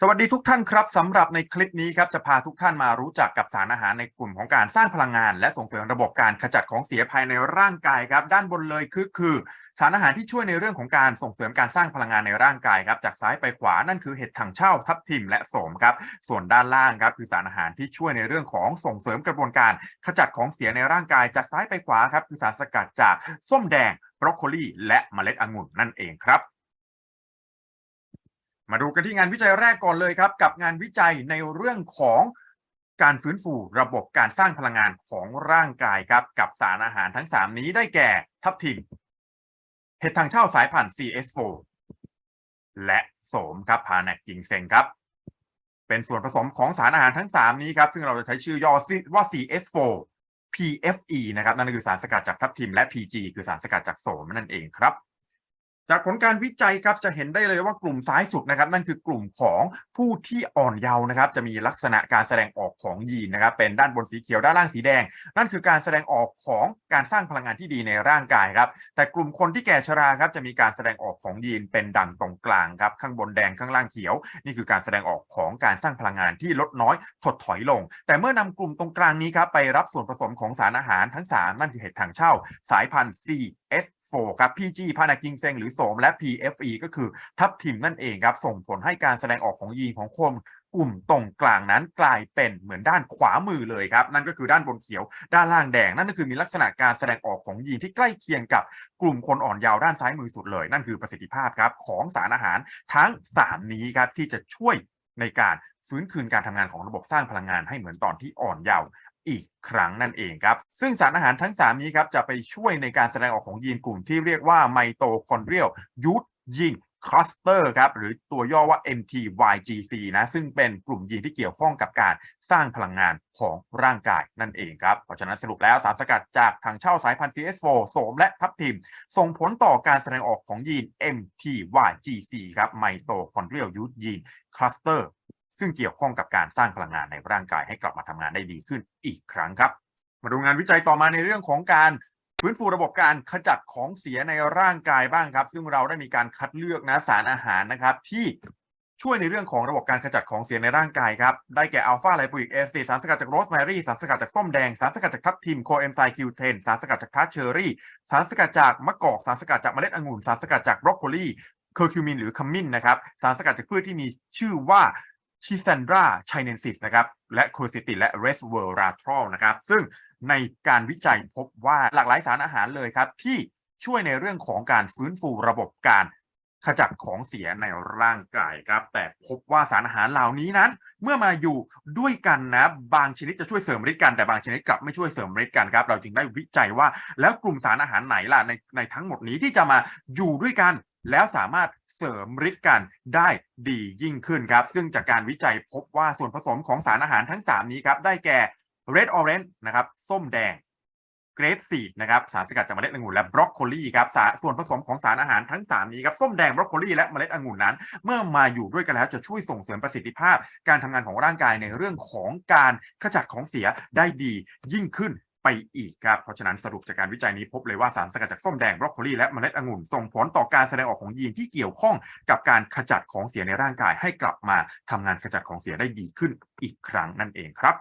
สวัสดีทุกท่านครับสำหรับในคลิปนี้ครับจะพาทุกท่านมารู้จักกับสารอาหารในกลุ่มของการสร้างพลังงาน และส่งเสริมระบบการขจัดของเสียภายในร่างกายครับ ด้านบนเลยคือคือสารอาหารที่ช่วยในเรื่องของการส่งเสริมการสร้างพลังงานในร่างกายครับจากซ้ายไปขวานั่นคือเห็ดถังเช่าทับทิมและโสมครับส่วนด้านล่างครับคือสารอาหารที่ช่วยในเรื่องของส่งเสริมกระบวนการขจัดของเสียในร่างกายจากซ้ายไปขวาครับคือสารสกัดจากส้มแดงบรอกโคลีและเมล็ดองุ่นนั่นเองครับ มาดูกันที่งานวิจัยแรกก่อนเลยครับ กับงานวิจัยในเรื่องของการฟื้นฟูระบบการสร้างพลังงานของร่างกายครับกับสารอาหารทั้ง 3 นี้ได้แก่ทับทิมเห็ดทางเช่าสายพันธุ์ CS4 และโสมครับพาแนกกิงเซงครับ เป็นส่วนผสมของสารอาหารทั้ง 3 นี้ครับ ซึ่งเราจะใช้ชื่อย่อว่า CS4 PFE นะครับ นั่นคือสารสกัดจากทับทิมและ PG คือสารสกัดจากโสมนั่นเองครับ จากผลการวิจัยครับจะเห็นได้เลยว่ากลุ่มซ้ายสุดนะครับ นั่นคือกลุ่มของผู้ที่อ่อนเยาว์นะครับ จะมีลักษณะการแสดงออกของยีนนะครับ เป็นด้านบนสีเขียวด้านล่างสีแดง นั่นคือการแสดงออกของการสร้างพลังงานที่ดีในร่างกายครับ แต่กลุ่มคนที่แก่ชราครับจะมีการแสดงออกของยีนเป็นดังตรงกลางครับข้างบนแดงข้างล่างเขียว นี่คือการแสดงออกของการสร้างพลังงานที่ลดน้อยถดถอยลง แต่เมื่อนำกลุ่มตรงกลางนี้ครับไปรับส่วนผสมของสารอาหารทั้ง 3 นั่นคือเห็ดถังเช่า สายพันธุ์ C S4 ครับ PG พานากิงเซงหรือโสมและ PFE ก็คือทับทิมนั่นเองครับส่งผลให้การแสดงออกของยีนของคนกลุ่มตรงกลางนั้นกลายเป็นเหมือนด้านขวามือเลยครับ นั่นก็คือด้านบนเขียว ด้านล่างแดง นั่นก็คือมีลักษณะการแสดงออกของยีนที่ใกล้เคียงกับกลุ่มคนอ่อนเยาว์ด้านซ้ายมือสุดเลย นั่นคือประสิทธิภาพครับของสารอาหารทั้ง 3 นี้ครับที่จะช่วยในการฟื้นคืนการทำงานของระบบสร้างพลังงานให้เหมือนตอนที่อ่อนเยาว์ อีกครั้งนั่นเองครับ ซึ่งสารอาหารทั้ง 3 นี้ครับจะไปช่วยในการแสดงออกของยีนกลุ่มที่เรียกว่าไมโตคอนเดรียลยูทยีนคลัสเตอร์ครับหรือตัวย่อว่า MTYGC นะซึ่งเป็นกลุ่มยีนที่เกี่ยวข้องกับการสร้างพลังงานของร่างกายนั่นเองครับเพราะฉะนั้นสรุปแล้วสารสกัดจากทางเช่าสายพันธุ์ CS4 โสมและทับทิม ส่งผลต่อการแสดงออกของยีน MTYGC ครับไมโตคอนเดรียลยูทยีนคลัสเตอร์ ซึ่งเกี่ยวข้องกับการสร้างพลังงานในร่างกายให้กลับมาทำงานได้ดีขึ้นอีกครั้งครับ มาดูงานวิจัยต่อมาในเรื่องของการฟื้นฟูระบบการขจัดของเสียในร่างกายบ้างครับ ซึ่งเราได้มีการคัดเลือกนะสารอาหารนะครับที่ช่วยในเรื่องของระบบการขจัดของเสียในร่างกายครับ ได้แก่อัลฟาไลโปอิกแอซิดสารสกัดจากโรสแมรี่ สารสกัดจากส้มแดง สารสกัดจากทับทิม โคเอนไซม์คิวเทน สารสกัดจากทัชเชอรี่ สารสกัดจากมะกอก สารสกัดจากเมล็ดองุ่น สารสกัดจากบรอกโคลี เคอร์คิวมินหรือคัมมินนะครับ สารสกัดจากพืชที่มีชื่อว่า ชิซันดราไชเนนซิสนะครับและโคซิติและเรสเวอราทรอลนะครับซึ่งในการวิจัยพบว่าหลากหลายสารอาหารเลยครับ ที่ช่วยในเรื่องของการฟื้นฟูระบบการขจัดของเสียในร่างกายครับ แต่พบว่าสารอาหารเหล่านี้นั้น เมื่อมาอยู่ด้วยกันนะ บางชนิดจะช่วยเสริมฤทธิ์กันแต่บางชนิดกลับไม่ช่วยเสริมฤทธิ์กันครับ เราจึงได้วิจัยว่าแล้วกลุ่มสารอาหารไหนล่ะในในทั้งหมดนี้ที่จะมาอยู่ด้วยกัน แล้วสามารถเสริมฤทธิ์กันได้ดียิ่งขึ้นครับ ซึ่งจากการวิจัยพบว่าส่วนผสมของสารอาหารทั้ง 3 นี้ครับ ได้แก่ red orange นะครับส้มแดงเกรดซีดนะครับสารสกัดจากเมล็ดองุ่นและบรอกโคลีครับสารส่วนผสมของสารอาหารทั้ง 3 นี้ครับส้มแดงบรอกโคลีและเมล็ดองุ่นนั้น เมื่อมาอยู่ด้วยกันแล้วจะช่วยส่งเสริมประสิทธิภาพ การทำงานของร่างกายในเรื่องของการขจัดของเสียได้ดียิ่งขึ้น ไปอีกครับ เพราะฉะนั้นสรุปจากการวิจัยนี้พบเลยว่าสารสกัดจากส้มแดงบรอกโคลีและเมล็ดองุ่นส่งผลต่อการแสดงออกของยีนที่เกี่ยวข้องกับการขจัดของเสียในร่างกายให้กลับมาทำงานขจัดของเสียได้ดีขึ้นอีกครั้งนั่นเองครับ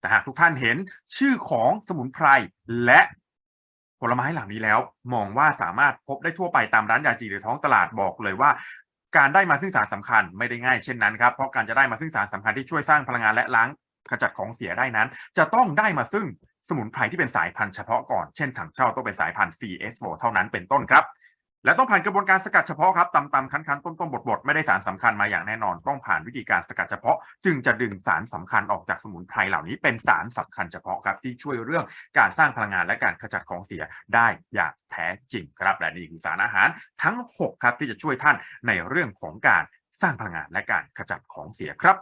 แต่หากทุกท่านเห็นชื่อของสมุนไพรและผลไม้เหล่านี้แล้ว มองว่าสามารถพบได้ทั่วไปตามร้านยาจีนหรือท้องตลาดบอกเลยว่า การได้มาซึ่งสารสำคัญไม่ได้ง่ายเช่นนั้นครับเพราะการจะได้มาซึ่งสารสำคัญที่ช่วยสร้างพลังงานและล้าง ขจัดของเสียได้นั้น จะต้องได้มาซึ่งสมุนไพรที่เป็นสายพันธุ์เฉพาะก่อน เช่นถังเช่าต้องเป็นสายพันธุ์ CS4 เท่านั้นเป็นต้นครับ และต้องผ่านกระบวนการสกัดเฉพาะครับตำตำคันคันต้มต้มบดบดไม่ได้สารสำคัญมาอย่างแน่นอน ต้องผ่านวิธีการสกัดเฉพาะ จึงจะดึงสารสำคัญออกจากสมุนไพรเหล่านี้เป็นสารสำคัญเฉพาะครับที่ช่วยเรื่องการสร้างพลังงานและการขจัดของเสียได้อย่างแท้จริงครับ และนี่คือสารอาหารทั้ง 6 ครับที่จะช่วยท่านในเรื่องของการสร้างพลังงานและการขจัดของเสียครับ